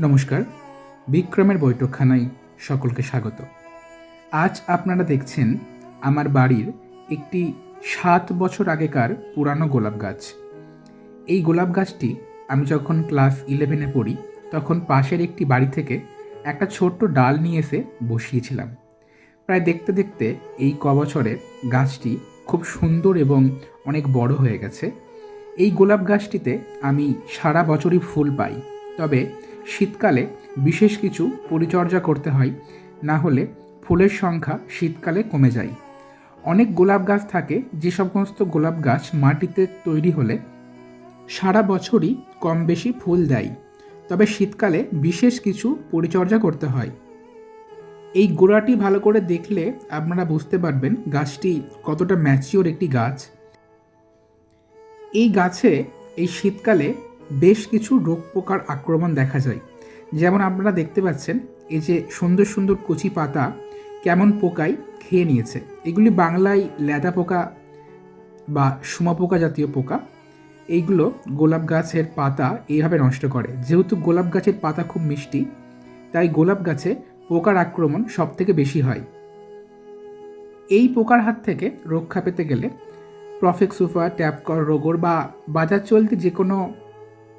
নমস্কার, বিক্রমের বৈঠকখানায় সকলকে স্বাগত। আজ আপনারা দেখছেন আমার বাড়ির একটি সাত বছর আগেকার পুরানো গোলাপ গাছ। এই গোলাপ গাছটি আমি যখন ক্লাস ইলেভেনে পড়ি, তখন পাশের একটি বাড়ি থেকে একটা ছোট্ট ডাল নিয়ে এসে বসিয়েছিলাম। প্রায় দেখতে দেখতে এই ক বছরে গাছটি খুব সুন্দর এবং অনেক বড় হয়ে গেছে। এই গোলাপ গাছটিতে আমি সারা বছরই ফুল পাই। তবে শীতকালে বিশেষ কিছু পরিচর্যা করতে হয়, না হলে ফুলের সংখ্যা শীতকালে কমে যায়। অনেক গোলাপ গাছ থাকে, যে সমস্ত গোলাপ গাছ মাটিতে তৈরি হলে সারা বছরই কম বেশি ফুল দেয়। তবে শীতকালে বিশেষ কিছু পরিচর্যা করতে হয়। এই গোড়াটি ভালো করে দেখলে আপনারা বুঝতে পারবেন গাছটি কতটা ম্যাচিওর একটি গাছ। এই গাছে এই শীতকালে বেশ কিছু রোগ পোকার আক্রমণ দেখা যায়। যেমন আপনারা দেখতে পাচ্ছেন, এই যে সুন্দর সুন্দর কচি পাতা কেমন পোকায় খেয়ে নিয়েছে। এগুলি বাংলায় ল্যাদা পোকা বা সুমা পোকা জাতীয় পোকা। এইগুলো গোলাপ গাছের পাতা এইভাবে নষ্ট করে। যেহেতু গোলাপ গাছের পাতা খুব মিষ্টি, তাই গোলাপ গাছে পোকার আক্রমণ সব থেকে বেশি হয়। এই পোকার হাত থেকে রক্ষা পেতে গেলে প্রফেক্সুফা ট্যাপকর, রোগর বা বাজার চলতি যে কোনো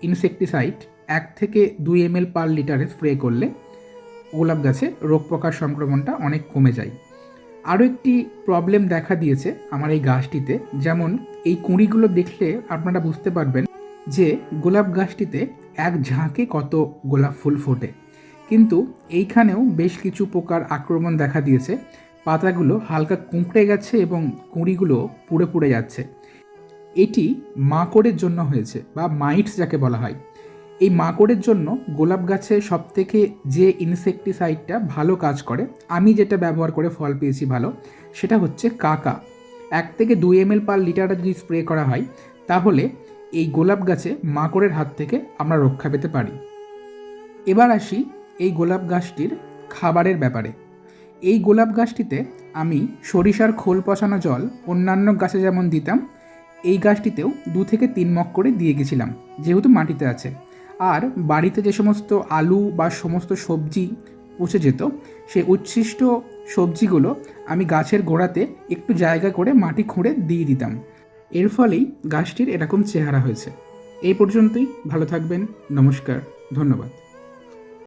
ইনসেকটিসাইড এক থেকে দুই এম পার লিটারে স্প্রে করলে গোলাপ গাছে রোগ পোকার সংক্রমণটা অনেক কমে যায়। আরও একটি প্রবলেম দেখা দিয়েছে আমার এই গাছটিতে, যেমন এই কুঁড়িগুলো দেখলে আপনারা বুঝতে পারবেন যে গোলাপ গাছটিতে এক ঝাঁকে কত গোলাপ ফুল ফোটে। কিন্তু এইখানেও বেশ কিছু পোকার আক্রমণ দেখা দিয়েছে। পাতাগুলো হালকা কুঁকড়ে গেছে এবং কুঁড়িগুলো পুড়ে পুড়ে যাচ্ছে। এটি মাকড়ের জন্য হয়েছে, বা মাইটস যাকে বলা হয়। এই মাকড়ের জন্য গোলাপ গাছে সবথেকে যে ইনসেকটিসাইডটা ভালো কাজ করে, আমি যেটা ব্যবহার করে ফল পেয়েছি ভালো, সেটা হচ্ছে কাকা। এক থেকে দুই এম এল পার লিটারে যদি স্প্রে করা হয়, তাহলে এই গোলাপ গাছে মাকড়ের হাত থেকে আমরা রক্ষা পেতে পারি। এবার আসি এই গোলাপ গাছটির খাবারের ব্যাপারে। এই গোলাপ গাছটিতে আমি সরিষার খোল পচানো জল অন্যান্য গাছে যেমন দিতাম এই গাছটিতেও দু থেকে তিন মগ করে দিয়ে গেছিলাম, যেহেতু মাটিতে আছে। আর বাড়িতে যে সমস্ত আলু বা সমস্ত সবজি পচে যেত, সেই উচ্ছিষ্ট সবজিগুলো আমি গাছের গোড়াতে একটু জায়গা করে মাটি খুঁড়ে দিয়ে দিতাম। এর ফলেই গাছটির এরকম চেহারা হয়েছে। এই পর্যন্তই, ভালো থাকবেন, নমস্কার, ধন্যবাদ।